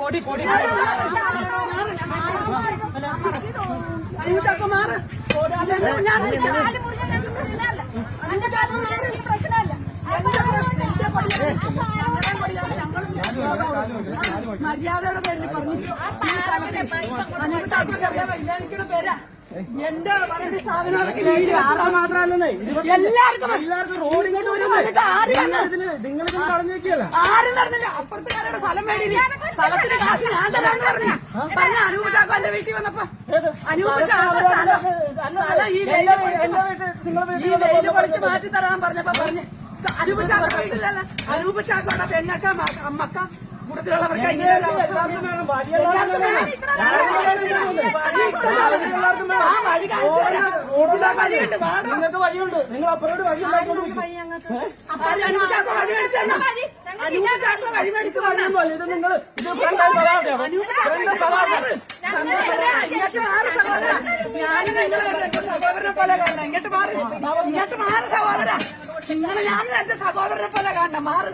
പൊടി പൊടി അനിമുച്ചക്ക മാറ് മര്യാദയുടെ പേരിൽ പറഞ്ഞു ഈ സ്ഥലത്ത് വൈജ്ഞാനിക്കുന്ന പേരാ എന്റെ സാധനങ്ങളൊക്കെ എല്ലാവർക്കും എല്ലാവർക്കും റോഡിങ്ങോട്ട് വരും എന്നിട്ട് ആര് നടന്നില്ല അപ്പുറത്തുകാരുടെ സ്ഥലം മേടിയില്ല സ്ഥലത്തിന് കാശ് ഞാൻ തരാന്ന് പറഞ്ഞു. പറഞ്ഞ അനൂപ് ചാക്കോ എന്റെ വീട്ടിൽ വന്നപ്പോ. അനൂപ് ചാക്കോ സ്ഥലം. സ്ഥലം ഈ വെയിൽ പൊളിച്ച് ഈ വെയിൽ പൊളിച്ച് മാറ്റി തരാൻ പറഞ്ഞപ്പോ പറഞ്ഞു. അനൂപ് ചാക്കോ വീട്ടിലല്ല. അനൂപ് ചാക്കോടെ പെങ്ങക്ക അമ്മക്ക കൂടുതലുള്ളവർക്ക്. വഴി ഇഷ്ടമുള്ളവർക്ക് ആ വഴി കാണിച്ചു തരാം. വഴിയുണ്ട്. നിങ്ങൾക്ക് വഴിയുണ്ട്. നിങ്ങൾ അപ്പുറോട് വഴി അനൂപ് ചാക്കോ വഴി മേടിച്ചു ഞാനും നിങ്ങളെ എന്റെ സഹോദരനെ പോലെ കാണണം. ഇങ്ങോട്ട് മാറ്. ഇങ്ങോട്ട് മാറ് സഹോദര നിങ്ങൾ ഞാനും എന്റെ സഹോദരനെ പോലെ കാണണം. മാറ്.